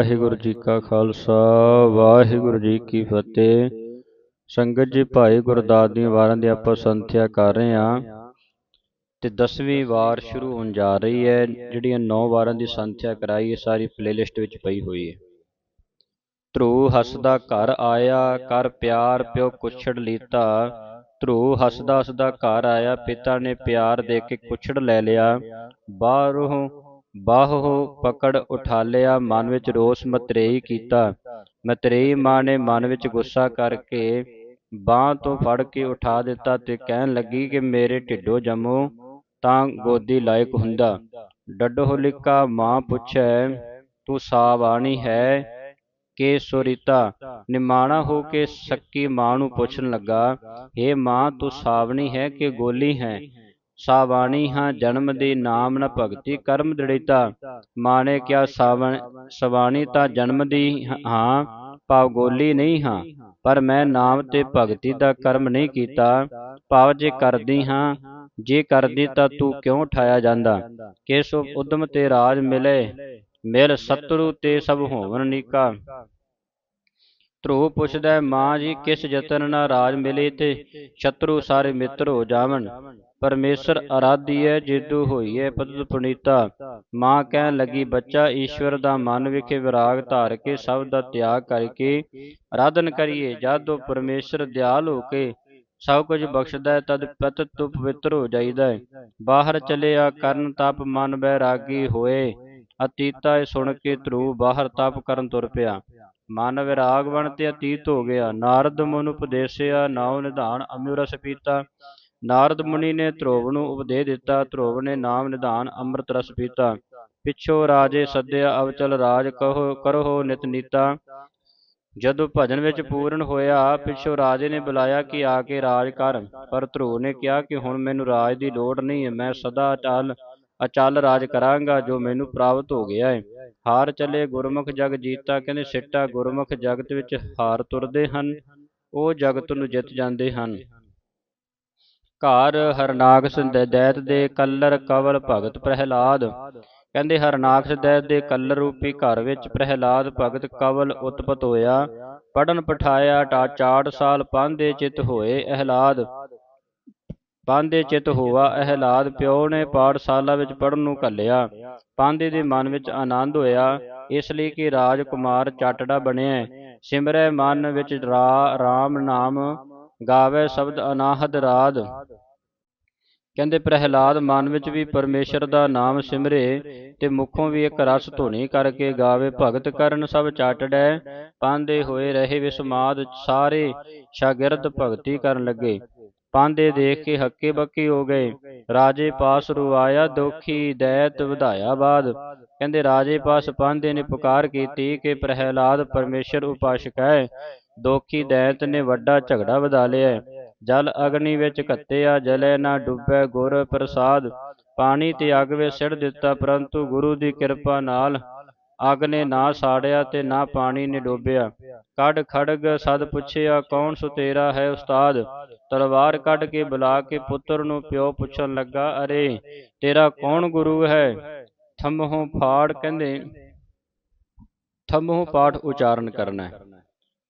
ਵਾਹਿਗੁਰੂ ਜੀ ਕਾ ਖਾਲਸਾ, ਵਾਹਿਗੁਰੂ ਜੀ ਕੀ ਫਤਿਹ। ਸੰਗਤ ਜੀ, ਭਾਈ ਗੁਰਦਾਸ ਦੀਆਂ ਵਾਰਾਂ ਦੀ ਆਪਾਂ ਸੰਥਿਆ ਕਰ ਰਹੇ ਹਾਂ। ਤੇ 10ਵੀਂ ਵਾਰ ਸ਼ੁਰੂ ਹੋਣ ਜਾ ਰਹੀ ਹੈ, ਜਿਹੜੀਆਂ 9 ਵਾਰਾਂ ਦੀ ਸੰਥਿਆ ਕਰਾਈ ਹੈ, ਸਾਰੀ ਪਲੇਲਿਸਟ ਵਿੱਚ ਪਈ ਹੋਈ ਹੈ। ਧਰੂ ਹੱਸਦਾ ਘਰ ਆਇਆ, ਕਰ ਪਿਆਰ ਪਿਓ ਕੁਛੜ ਲੀਤਾ। ਧਰੂ ਹੱਸਦਾ ਹੱਸਦਾ ਘਰ ਆਇਆ, ਪਿਤਾ ਨੇ ਪਿਆਰ ਦੇ ਕੇ ਕੁਛੜ ਲੈ ਲਿਆ। ਬਾਹਰੋਂ ਬਾਹੋ ਪਕੜ ਉਠਾ ਲਿਆ ਮਨ ਵਿੱਚ ਰੋਸ ਮਤਰੇਈ ਕੀਤਾ। ਮਤਰੇਈ ਮਾਂ ਨੇ ਮਨ ਵਿੱਚ ਗੁੱਸਾ ਕਰਕੇ ਬਾਹ ਤੋਂ ਫੜ ਕੇ ਉਠਾ ਦਿੱਤਾ ਤੇ ਕਹਿਣ ਲੱਗੀ ਕਿ ਮੇਰੇ ਢਿੱਡੋਂ ਜੰਮੋ ਤਾਂ ਗੋਦੀ ਲਾਇਕ ਹੁੰਦਾ। ਡੱਡੋ ਲਿਕਾ ਮਾਂ ਪੁੱਛੈ ਤੂੰ ਸਾਵਾਣੀ ਹੈ? ਕਿ ਸੁਰੀਤਾ ਨਿਮਾਣਾ ਹੋ ਕੇ ਸੱਕੀ ਮਾਂ ਨੂੰ ਪੁੱਛਣ ਲੱਗਾ ਏ ਮਾਂ ਤੂੰ ਸਾਵਣੀ ਹੈ ਕਿ ਗੋਲੀ ਹੈ? ਸਾਵਾਣੀ ਹਾਂ, ਜਨਮ ਦੀ ਨਾਮ ਨ ਭਗਤੀ ਕਰਮ ਦ੍ਰਿੜੀਤਾ ਮਾਂ ਨੇ ਕਿਹਾ ਸਾਵਣ ਸਵਾਣੀ ਤਾਂ ਜਨਮ ਦੀ ਹਾਂ ਭਾਵ ਗੋਲੀ ਨਹੀਂ ਹਾਂ। ਪਰ ਮੈਂ ਨਾਮ ਤੇ ਭਗਤੀ ਦਾ ਕਰਮ ਨਹੀਂ ਕੀਤਾ। ਭਾਵ ਜੇ ਕਰਦੀ ਹਾਂ, ਜੇ ਕਰਦੀ ਤਾਂ ਤੂੰ ਕਿਉਂ ਠਾਇਆ ਜਾਂਦਾ? ਕਿਸ ਉਦਮ ਤੇ ਰਾਜ ਮਿਲੇ, ਮਿਲ ਸਤਰੂ ਤੇ ਸਭ ਹੋਵਨ ਨੀਕਾ। ਧਰੂ ਪੁੱਛਦਾ ਮਾਂ ਜੀ, ਕਿਸ ਯਤਨ ਨਾਲ ਰਾਜ ਮਿਲੇ ਤੇ ਸ਼ਤਰੂ ਸਾਰੇ ਮਿੱਤਰ ਹੋ ਜਾਵਨ ਪਰਮੇਸ਼ਰ ਅਰਾਧੀਐ ਜਿੱਦੂ ਹੋਈਐ ਪਤਿਤ ਪੁਨੀਤਾ। ਮਾਂ ਕਹਿਣ ਲੱਗੀ, ਬੱਚਾ, ਈਸ਼ਵਰ ਦਾ ਮਨ ਵਿਖੇ ਵਿਰਾਗ ਧਾਰ ਕੇ ਸਭ ਦਾ ਤਿਆਗ ਕਰਕੇ ਆਰਾਧਨ ਕਰੀਏ। ਜਦ ਉਹ ਪਰਮੇਸ਼ਰ ਦਿਆਲ ਹੋ ਕੇ ਸਭ ਕੁਝ ਬਖਸ਼ਦਾ ਹੈ, ਤਦ ਪਤਿਤ ਤੋਂ ਪਵਿੱਤਰ ਹੋ ਜਾਈਦਾ ਹੈ। ਬਾਹਰ ਆ ਕਰਨ ਤਪ ਮਨ ਬੈਰਾਗੀ ਹੋਏ। ਅਤੀਤਾ ਇਹ ਸੁਣ ਕੇ ਧਰੂ ਬਾਹਰ ਤਪ ਕਰਨ ਤੁਰ ਪਿਆ। ਮਨ ਵਿਰਾਗ ਬਣ ਤੇ ਅਤੀਤ ਹੋ ਗਿਆ। ਨਾਰਦ ਮਨੁ ਉਪਦੇਸਿਆ, ਨਾਉ ਨਿਧਾਨ ਅਮਿਰਸ ਪੀਤਾ। ਨਾਰਦ ਮੁਨੀ ਨੇ ਧਰੋਵ ਨੂੰ ਉਪਦੇਸ਼ ਦਿੱਤਾ। ਧਰੋਵ ਨੇ ਨਾਮ ਨਿਧਾਨ ਅੰਮ੍ਰਿਤ ਰਸ ਪੀਤਾ। ਪਿਛੋ ਰਾਜੇ ਸੱਦਿਆ ਅਵਚਲ ਰਾਜ ਕਹੋ, ਕਰੋ ਨਿਤ ਨੀਤਾ। ਜਦੋਂ ਭਜਨ ਵਿੱਚ ਪੂਰਨ ਹੋਇਆ, ਪਿਛੋ ਰਾਜੇ ਨੇ ਬੁਲਾਇਆ ਕਿ ਆ ਕੇ ਰਾਜ ਕਰ। ਪਰ ਧਰੋਵ ਨੇ ਕਿਹਾ ਕਿ ਹੁਣ ਮੈਨੂੰ ਰਾਜ ਦੀ ਲੋੜ ਨਹੀਂ ਹੈ। ਮੈਂ ਸਦਾ ਅਚਲ ਅਚਲ ਰਾਜ ਕਰਾਂਗਾ, ਜੋ ਮੈਨੂੰ ਪ੍ਰਾਪਤ ਹੋ ਗਿਆ ਹੈ। ਹਾਰ ਚਲੇ ਗੁਰਮੁਖ ਜਗ ਜੀਤਾ। ਕਹਿੰਦੇ, ਸਿੱਟਾ ਗੁਰਮੁਖ ਜਗਤ ਵਿੱਚ ਹਾਰ ਤੁਰਦੇ ਹਨ। ਉਹ ਜਗਤ ਨੂੰ ਜਿੱਤ ਜਾਂਦੇ ਹਨ। ਘਰ ਹਰਨਾਕਸ ਦੈਤ ਦੇ ਕੱਲਰ ਕਵਲ ਭਗਤ ਪ੍ਰਹਿਲਾਦ। ਕਹਿੰਦੇ ਹਰਨਾਕਸ ਦੈਤ ਦੇ ਕਲਰ ਰੂਪੀ ਘਰ ਵਿੱਚ ਪ੍ਰਹਿਲਾਦ ਭਗਤ ਕਵਲ ਉਤਪਤ ਹੋਇਆ। ਪੜਨ ਪਠਾਇਆ ਟਾ ਚਾੜ ਸਾਲ ਪਾਂਦੇ ਚਿਤ ਹੋਏ ਅਹਲਾਦ। ਪਾਂਦੇ ਚਿਤ ਹੋਆ ਅਹਲਾਦ ਪਿਓ ਨੇ ਪਾਠਸ਼ਾਲਾ ਵਿੱਚ ਪੜਨ ਨੂੰ ਘੱਲਿਆ। ਪਾਂਦੇ ਦੇ ਮਨ ਵਿੱਚ ਆਨੰਦ ਹੋਇਆ। ਇਸ ਲਈ ਕਿ ਰਾਜਕੁਮਾਰ ਚਟੜਾ ਬਣਿਆ। ਸਿਮਰੈ ਮਨ ਵਿੱਚ ਰਾਮ ਨਾਮ ਗਾਵੇ ਸ਼ਬਦ ਅਨਾਹਦ ਰਾਦ। ਕਹਿੰਦੇ ਪ੍ਰਹਿਲਾਦ, ਮਨ ਵਿੱਚ ਵੀ ਪਰਮੇਸ਼ਰ ਦਾ ਨਾਮ ਸਿਮਰੇ ਤੇ ਮੁਖੋਂ ਵੀ ਇੱਕ ਰਸ ਧੁਨੀ ਕਰਕੇ ਗਾਵੇ, ਭਗਤ ਕਰਨ ਸਭ ਚਾਟੜੈ ਪਾਂਦੇ ਹੋਏ ਰਹੇ ਵਿਸਮਾਦ, ਸਾਰੇ ਸ਼ਾਗਿਰਦ ਭਗਤੀ ਕਰਨ ਲੱਗੇ। ਪਾਂਦੇ ਦੇਖ ਕੇ ਹੱਕੇ ਬੱਕੇ ਹੋ ਗਏ। ਰਾਜੇ ਪਾਸ ਰੁਆਇਆ, ਦੋਖੀ ਦੈਤ ਵਧਾਇਆ ਬਾਦ। ਕਹਿੰਦੇ ਰਾਜੇ ਪਾਸ ਪਾਂਦੇ ਨੇ ਪੁਕਾਰ ਕੀਤੀ ਕਿ ਪ੍ਰਹਿਲਾਦ ਪਰਮੇਸ਼ਰ ਉਪਾਸ਼ਕ ਹੈ। ਦੋਖੀ ਦੈਤ ਨੇ ਵੱਡਾ ਝਗੜਾ ਵਧਾ ਲਿਆ। ਜਲ ਅਗਨੀ ਵਿੱਚ ਘੱਤਿਆ ਜਲੇ ਨਾ ਡੁੱਬੇ ਗੁਰ ਪ੍ਰਸਾਦ। ਪਾਣੀ ਤੇ ਅੱਗ ਵਿੱਚ ਸਿੜ ਦਿੱਤਾ ਪਰੰਤੂ ਗੁਰੂ ਦੀ ਕਿਰਪਾ ਨਾਲ ਅੱਗ ਨੇ ਨਾ ਸਾੜਿਆ ਤੇ ਨਾ ਪਾਣੀ ਨੇ ਡੋਬਿਆ। ਕੱਢ ਖੜਗ ਸਦ ਪੁੱਛਿਆ ਕੌਣ ਸੁ ਤੇਰਾ ਹੈ ਉਸਤਾਦ? ਤਲਵਾਰ ਕੱਢ ਕੇ ਬੁਲਾ ਕੇ ਪੁੱਤਰ ਨੂੰ ਪਿਓ ਪੁੱਛਣ ਲੱਗਾ ਅਰੇ ਤੇਰਾ ਕੌਣ ਗੁਰੂ ਹੈ? ਥੰਮਹੋਂ ਫਾੜ ਕਹਿੰਦੇ ਥੰਮਹੋਂ ਪਾਠ ਉਚਾਰਨ ਕਰਨਾ ਹੈ।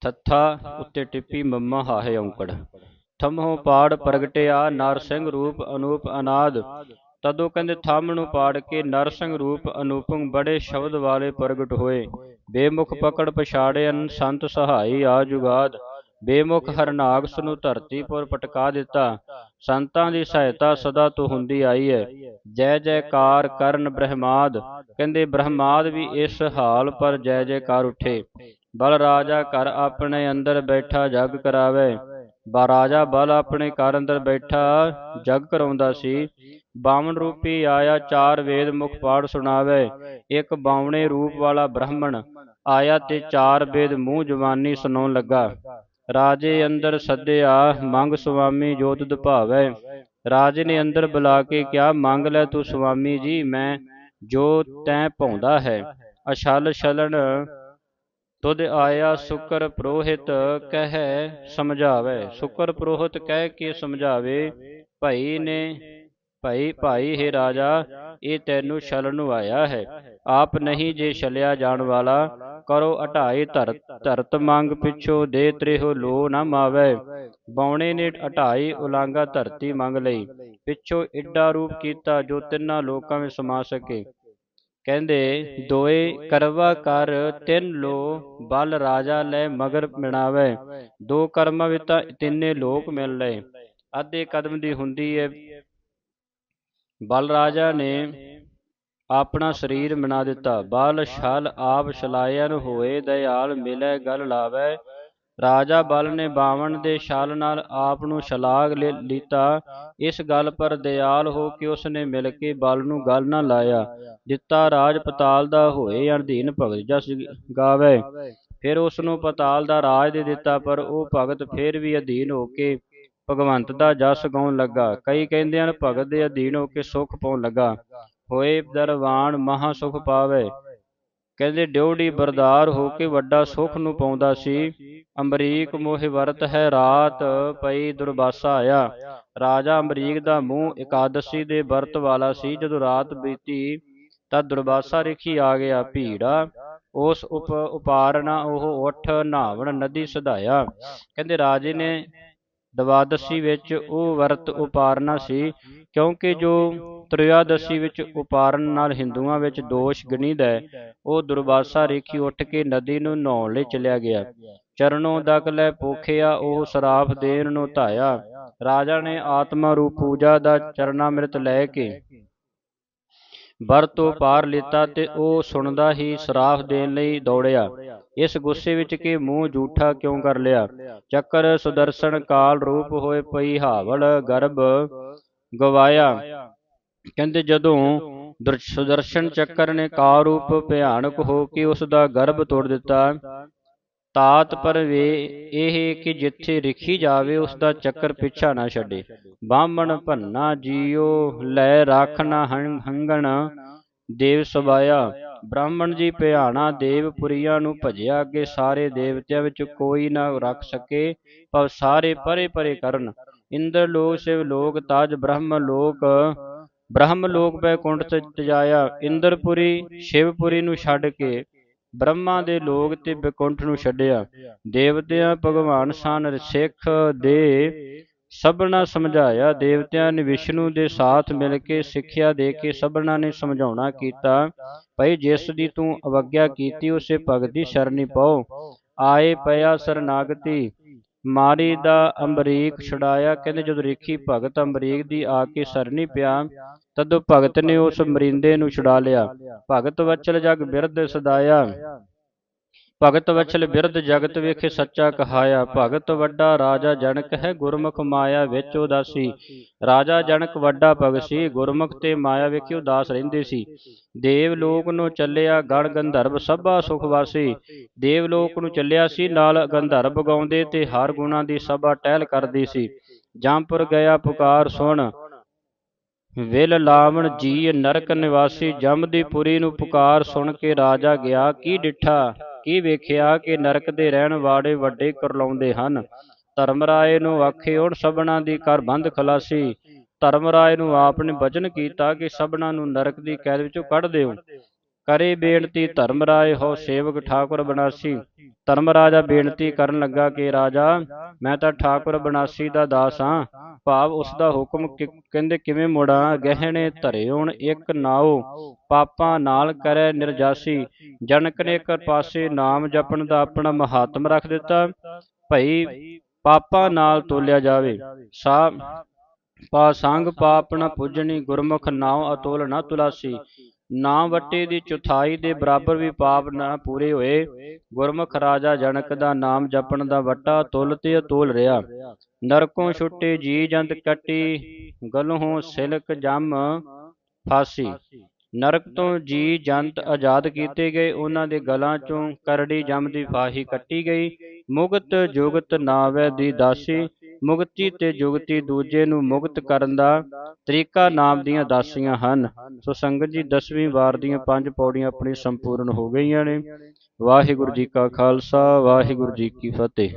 ਥੱਥਾ ਉੱਤੇ ਟਿੱਪੀ ਮੰਮਾ ਹਾਹੇ ਔਂਕੜ। ਥੰਮਹੋਂ ਪਾੜ ਪ੍ਰਗਟਿਆ ਨਰਸਿੰਘ ਰੂਪ ਅਨੂਪ ਅਨਾਦ। ਤਦੋਂ ਕਹਿੰਦੇ, ਥੰਮ ਨੂੰ ਪਾੜ ਕੇ ਨਰ ਰੂਪ ਅਨੂਪਮ ਬੜੇ ਸ਼ਬਦ ਵਾਲੇ ਪ੍ਰਗਟ ਹੋਏ। ਬੇਮੁਖ ਪਕੜ ਪਛਾੜਿਆਨ ਸੰਤ ਸਹਾਈ ਆ ਜੁਗਾਦ। ਬੇਮੁਖ ਹਰਨਾਗਸ ਨੂੰ ਧਰਤੀ ਪਰ ਪਟਕਾ ਦਿੱਤਾ। ਸੰਤਾਂ ਦੀ ਸਹਾਇਤਾ ਸਦਾ ਤੋਂ ਹੁੰਦੀ ਆਈ ਹੈ ਜੈ ਜੈਕਾਰ ਕਰਨ ਬ੍ਰਹਮਾਦ। ਕਹਿੰਦੇ, ਬ੍ਰਹਮਾਦ ਵੀ ਇਸ ਹਾਲ ਪਰ ਜੈ ਜੈਕਾਰ ਉੱਠੇ। ਬਲ ਰਾਜਾ ਘਰ ਆਪਣੇ ਅੰਦਰ ਬੈਠਾ ਜਗ ਕਰਾਵੇ। ਬਾ ਰਾਜਾ ਬਲ ਆਪਣੇ ਘਰ ਅੰਦਰ ਬੈਠਾ ਜਗ ਕਰਾਉਂਦਾ ਸੀ। ਬਾਵਨ ਰੂਪੀ ਆਇਆ ਚਾਰ ਵੇਦ ਮੁਖ ਪਾੜ ਸੁਣਾਵੇ। ਇੱਕ ਬਾਵਣੇ ਰੂਪ ਵਾਲਾ ਬ੍ਰਾਹਮਣ ਆਇਆ ਤੇ ਚਾਰ ਵੇਦ ਮੂੰਹ ਜਵਾਨੀ ਸੁਣਾਉਣ ਲੱਗਾ। ਰਾਜੇ ਅੰਦਰ ਸੱਦਿਆ, ਮੰਗ ਸੁਆਮੀ ਜੋ ਤੁਧ ਭਾਵੈ ਰਾਜੇ ਨੇ ਅੰਦਰ ਬੁਲਾ ਕੇ ਕਿਹਾ, ਮੰਗ ਲੈ ਤੂੰ ਸੁਆਮੀ ਜੀ, ਮੈਂ ਜੋ ਤੈਂ ਪਾਉਂਦਾ ਹੈ। ਅਛਲ ਛਲਣ ਤੁਧ ਆਇਆ ਸੁਕਰ ਪ੍ਰੋਹਿਤ ਕਹਿ ਸਮਝਾਵੇ। ਸੁਕਰ ਪ੍ਰੋਹਿਤ ਕਹਿ ਕੇ ਸਮਝਾਵੇ, ਭਈ ਨੇ, ਭਾਈ ਭਾਈ, ਹੈ ਰਾਜਾ, ਇਹ ਤੈਨੂੰ ਛਲਣ ਨੂੰ ਆਇਆ ਹੈ। ਆਪ ਨਹੀਂ ਜੇ ਛਲਿਆ ਜਾਣ ਵਾਲਾ, ਕਰੋ ਹਟਾਈ ਧਰਤ ਧਰਤ ਮੰਗ ਪਿਛੋ ਦੇ ਤ੍ਰਿਹੋ ਲੋ ਨਾ ਮਾਵੇ। ਬੌਣੇ ਨੇ ਹਟਾਈ ਉਲਾਂਗਾ ਧਰਤੀ ਮੰਗ ਲਈ। ਪਿਛੋ ਏਡਾ ਰੂਪ ਕੀਤਾ ਜੋ ਤਿੰਨਾਂ ਲੋਕਾਂ ਵਿੱਚ ਸਮਾ ਸਕੇ। ਕਹਿੰਦੇ, ਦੋਏ ਕਰਵਾ ਕਰ, ਤਿੰਨ ਲੋ ਬਲ ਰਾਜਾ ਲੈ ਮਗਰ ਮਿਣਾਵੇ। ਦੋ ਕਰਮਾਂ ਵਿੱਚ ਤਾਂ ਤਿੰਨੇ ਲੋਕ ਮਿਲ ਲਏ। ਅੱਧੇ ਕਦਮ ਦੀ ਹੁੰਦੀ ਹੈ ਬਲ ਰਾਜਾ ਨੇ ਆਪਣਾ ਸਰੀਰ ਬਣਾ ਦਿੱਤਾ। ਬਲ, ਛਲ ਆਪ ਛਲਾਇਨ ਹੋਏ, ਦਇਆਲ ਮਿਲੇ ਗਲ ਲਾਵੇ। ਰਾਜਾ ਬਲ ਨੇ ਬਾਵਣ ਦੇ ਛਲ ਨਾਲ ਆਪ ਨੂੰ ਛਲਾਗ ਲੀਤਾ। ਇਸ ਗੱਲ ਪਰ ਦਿਆਲ ਹੋ ਕੇ ਉਸ ਨੇ ਮਿਲ ਕੇ ਬਲ ਨੂੰ ਗਲ ਨਾ ਲਾਇਆ। ਦਿੱਤਾ ਰਾਜ ਪਤਾਲ ਦਾ ਹੋਏ ਅਧੀਨ ਭਗਤ ਜਸ ਗਾਵੇ। ਫਿਰ ਉਸ ਨੂੰ ਪਤਾਲ ਦਾ ਰਾਜ ਦੇ ਦਿੱਤਾ, ਪਰ ਉਹ ਭਗਤ ਫਿਰ ਵੀ ਅਧੀਨ ਹੋ ਕੇ ਭਗਵੰਤ ਦਾ ਜਸ ਗਾਉਣ ਲੱਗਾ। ਕਈ ਕਹਿੰਦੇ ਹਨ, ਭਗਤ ਦੇ ਅਧੀਨ ਹੋ ਕੇ ਸੁਖ ਪਾਉਣ ਲੱਗਾ। ਹੋਏ ਦਰਵਾਨ ਮਹਾ ਸੁਖ ਪਾਵੇ। ਕਹਿੰਦੇ ਡਿਉੜੀ ਬਰਦਾਰ ਹੋ ਕੇ ਵੱਡਾ ਸੁਖ ਨੂੰ ਪਾਉਂਦਾ ਸੀ। ਅਮਰੀਕ ਮੋਹਿ ਵਰਤ ਹੈ ਰਾਤ ਪਈ ਦੁਰਬਾਸਾ ਆਇਆ। ਰਾਜਾ ਅਮਰੀਕ ਦਾ ਮੂੰਹ ਇਕਾਦਸ਼ੀ ਦੇ ਵਰਤ ਵਾਲਾ ਸੀ। ਜਦੋਂ ਰਾਤ ਬੀਤੀ ਤਾਂ ਦੁਰਬਾਸਾ ਰਿਖੀ ਆ ਗਿਆ ਭੀੜਾ। ਉਸ ਉਪ ਉਪਾਰਨਾ ਉਹ ਉਠ ਨਾਵਣ ਨਦੀ ਸਧਾਇਆ। ਕਹਿੰਦੇ ਰਾਜੇ ਨੇ ਦਵਾਦਸ਼ੀ ਵਿੱਚ ਉਹ ਵਰਤ ਉਪਾਰਨਾ ਸੀ। ਕਿਉਂਕਿ ਜੋ ਤ੍ਰਿਆਦਸ਼ੀ ਵਿੱਚ ਉਪਾਰਨ ਨਾਲ ਹਿੰਦੂਆਂ ਵਿੱਚ ਦੋਸ਼ ਗਣੀਦਾ ਹੈ। ਉਹ ਦੁਰਵਾਸਾ ਰੇਖੀ ਉੱਠ ਕੇ ਨਦੀ ਨੂੰ ਨਹਾਉਣ ਲਈ ਚਲਿਆ ਗਿਆ। ਚਰਨੋਂ ਦਕ ਪੋਖਿਆ, ਉਹ ਸਰਾਫ ਦੇਣ ਨੂੰ ਧਾਇਆ। ਰਾਜਾ ਨੇ ਆਤਮਾ ਰੂਪ ਪੂਜਾ ਦਾ ਚਰਨਾਮ੍ਰਿਤ ਲੈ ਕੇ ਵਰ ਤੋਂ ਪਾਰ ਲਿੱਤਾ ਤੇ ਉਹ ਸੁਣਦਾ ਹੀ ਸਰਾਫ ਦੇਣ ਲਈ ਦੌੜਿਆ। ਇਸ ਗੁੱਸੇ ਵਿੱਚ ਕਿ ਮੂੰਹ ਝੂਠਾ ਕਿਉਂ ਕਰ ਲਿਆ? ਚੱਕਰ ਸੁਦਰਸ਼ਨ ਕਾਲ ਰੂਪ ਹੋਏ ਪਈ ਹਾਵਲ, ਗਰਭ ਗਵਾਇਆ। ਕਹਿੰਦੇ ਜਦੋਂ ਦਰ ਸੁਦਰਸ਼ਨ ਚੱਕਰ ਨੇ ਕਾਲ ਰੂਪ ਭਿਆਨਕ ਹੋ ਕੇ ਉਸ ਦਾ ਗਰਭ ਤੋੜ ਦਿੱਤਾ, ਤਾਤ ਪਰ ਵੇ ਇਹ ਕਿ ਜਿੱਥੇ ਰਿਖੀ ਜਾਵੇ ਉਸ ਦਾ ਚੱਕਰ ਪਿੱਛਾ ਨਾ ਛੱਡੇ। ਬਾਹਮਣ ਭੰਨਾ ਜੀਓ, ਲੈ ਰਾਖਣਾ ਹੰਗਣ ਦੇਵ ਸਵਾਇਆ ਬ੍ਰਾਹਮਣ ਜੀ ਭਿਆਣਾ ਦੇਵ ਦੇਵਪੁਰੀਆਂ ਨੂੰ ਭਜਿਆ ਅੱਗੇ ਸਾਰੇ ਦੇਵਤਿਆਂ ਵਿੱਚ ਕੋਈ ਨਾ ਰੱਖ ਸਕੇ ਪਰ ਸਾਰੇ ਪਰੇ ਪਰੇ ਕਰਨ। ਇੰਦਰ ਲੋਕ ਸਿਵ ਲੋਕ ਤਾਜ ਬ੍ਰਹਮ ਲੋਕ ਬ੍ਰਹਮ ਲੋਕ ਬੈਕੁੰਠ ਤੇ ਤਜਾਇਆ ਇੰਦਰਪੁਰੀ, ਸ਼ਿਵਪੁਰੀ ਨੂੰ ਛੱਡ ਕੇ ਬ੍ਰਹਮਾ ਦੇ ਲੋਕ ਤੇ ਬੈਕੁੰਠ ਨੂੰ ਛੱਡਿਆ। ਦੇਵਤਿਆਂ ਭਗਵਾਨ ਸਨ ਸਿੱਖ ਦੇ ਸਭਨਾ ਸਮਝਾਇਆ। ਦੇਵਤਿਆਂ ਨੇ ਵਿਸ਼ਨੂੰ ਦੇ ਸਾਥ ਮਿਲ ਕੇ ਸਿੱਖਿਆ ਦੇ ਕੇ ਸਭਨਾ ਨੇ ਸਮਝਾਉਣਾ ਕੀਤਾ, ਭਈ ਜਿਸ ਦੀ ਤੂੰ ਅਵਗਿਆ ਕੀਤੀ, ਉਸੇ ਭਗਤ ਦੀ ਸ਼ਰਣੀ ਪਾਓ। ਆਏ ਪਿਆ ਸਰਨਾਗਤੀ, ਮਾਰੀ ਦਾ ਅੰਬਰੀਕ ਛੁਡਾਇਆ। ਕਹਿੰਦੇ ਜਦੋਂ ਰੇਖੀ ਭਗਤ ਅੰਬਰੀਕ ਦੀ ਆ ਕੇ ਸਰਨੀ ਪਿਆ ਤਦੋਂ ਭਗਤ ਨੇ ਉਸ ਮਰਿੰਦੇ ਨੂੰ ਛੁਡਾ ਲਿਆ। ਭਗਤ ਵਚਲ ਜਗ ਬਿਰਧ ਸਦਾਇਆ। ਭਗਤ ਵਚਲ ਬਿਰਧ ਜਗਤ ਵੇਖੇ ਸੱਚਾ ਕਹਾਇਆ। ਭਗਤ ਵੱਡਾ ਰਾਜਾ ਜਨਕ ਹੈ, ਗੁਰਮੁਖ ਮਾਇਆ ਵਿੱਚ ਉਦਾਸੀ। ਰਾਜਾ ਜਨਕ ਵੱਡਾ ਭਗਤ ਸੀ, ਗੁਰਮੁਖ ਤੇ ਮਾਇਆ ਵੇਖੀ ਉਦਾਸ ਰਹਿੰਦੇ ਸੀ। ਦੇਵ ਲੋਕ ਨੂੰ ਚੱਲਿਆ ਗਣ ਗੰਧਰਵ, ਸਭਾ ਸੁਖ ਵਾਸੀ। ਦੇਵ ਲੋਕ ਨੂੰ ਚੱਲਿਆ ਸੀ, ਨਾਲ ਗੰਧਰਵ ਗਾਉਂਦੇ ਤੇ ਹਰ ਗੁਣਾ ਦੀ ਸਭਾ ਟਹਿਲ ਕਰਦੀ ਸੀ। ਜੰਪੁਰ ਗਿਆ ਪੁਕਾਰ ਸੁਣ ਵਿਲ ਲਾਵਣ ਜੀ ਨਰਕ ਨਿਵਾਸੀ ਜਮ ਪੁਰੀ ਨੂੰ ਪੁਕਾਰ ਸੁਣ ਕੇ ਰਾਜਾ ਗਿਆ, ਕੀ ਡਿਠਾ? ਕੀ ਵੇਖਿਆ ਕਿ ਨਰਕ ਦੇ ਰਹਿਣ ਵਾਲੇ ਵੱਡੇ ਕਰਲਾਉਂਦੇ ਹਨ? ਧਰਮ ਰਾਏ ਨੂੰ ਆਖੇ ਹੁਣ ਸਭਨਾ ਦੀ ਕਰ ਬੰਦ ਖਲਾਸੀ। ਧਰਮ ਰਾਏ ਨੂੰ ਆਪ ਨੇ ਵਚਨ ਕੀਤਾ ਕਿ ਸਭਨਾ ਨੂੰ ਨਰਕ ਦੀ ਕੈਦ ਵਿੱਚੋਂ ਕੱਢ ਦਿਓ। ਕਰੇ ਬੇਨਤੀ ਧਰਮ ਰਾਏ ਹੋ ਸੇਵਕ ਠਾਕੁਰ ਬਨਾਸੀ। ਧਰਮ ਰਾਜਾ ਬੇਨਤੀ ਕਰਨ ਲੱਗਾ ਕਿ, ਰਾਜਾ, ਮੈਂ ਤਾਂ ਠਾਕੁਰ ਬਨਾਸੀ ਦਾ ਦਾਸ ਹਾਂ। ਭਾਵ ਉਸ ਦਾ ਹੁਕਮ ਕਹਿੰਦੇ, ਕਿਵੇਂ ਮੁੜਾਂ? ਗਹਿਣੇ ਧਰਿਉਣ ਇੱਕ ਨਾਉ ਪਾਪਾਂ ਨਾਲ ਕਰੇ ਨਿਰਜਾਸੀ। ਜਨਕ ਨੇ ਇੱਕ ਪਾਸੇ ਨਾਮ ਜਪਣ ਦਾ ਆਪਣਾ ਮਹਾਤਮ ਰੱਖ ਦਿੱਤਾ। ਭਈ ਪਾਪਾਂ ਨਾਲ ਤੋਲਿਆ ਜਾਵੇ। ਸਾ ਪਾ ਸੰਗ ਪਾਪ ਨ ਪੁੱਜਣੀ ਗੁਰਮੁਖ ਨਾਉ ਅਤੋਲ ਨਾ ਤੁਲਾਸੀ। ਨਾ ਵਟੇ ਦੀ ਚੁਥਾਈ ਦੇ ਬਰਾਬਰ ਵੀ ਪਾਪ ਨਾ ਪੂਰੇ ਹੋਏ, ਗੁਰਮੁਖ ਰਾਜਾ ਜਨਕ ਦਾ ਨਾਮ ਜਪਣ ਦਾ ਵਟਾ ਤੁਲ ਤੇ ਅਤੁਲ ਰਿਹਾ। ਨਰਕੋਂ ਛੁੱਟੇ ਜੀ ਜੰਤ ਕੱਟੀ ਗਲਹੋਂ ਸਿਲਕ ਜਮ ਫਾਸੀ। ਨਰਕ ਤੋਂ ਜੀ ਜੰਤ ਆਜ਼ਾਦ ਕੀਤੇ ਗਏ, ਉਹਨਾਂ ਦੇ ਗਲਾਂ ਚੋਂ ਕਰੜੀ ਜਮ ਦੀ ਫਾਹੀ ਕੱਟੀ ਗਈ। ਮੁਗਤ ਜੁਗਤ ਨਾਵੇ ਦੀ ਦਾਸੀ ਮੁਕਤੀ ਤੇ ਜੁਗਤੀ ਦੂਜੇ ਨੂੰ ਮੁਕਤ ਕਰਨ ਦਾ ਤਰੀਕਾ ਨਾਮ ਦੀਆਂ ਦਾਸੀਆਂ ਹਨ। ਸੋ ਸੰਗਤ ਜੀ 10ਵੀਂ ਵਾਰ ਦੀਆਂ ਪੰਜ ਪੌੜੀਆਂ ਆਪਣੀ ਸੰਪੂਰਨ ਹੋ ਗਈਆਂ ਨੇ। ਵਾਹਿਗੁਰੂ ਜੀ ਕਾ ਖਾਲਸਾ, ਵਾਹਿਗੁਰੂ ਜੀ ਕੀ ਫਤਿਹ।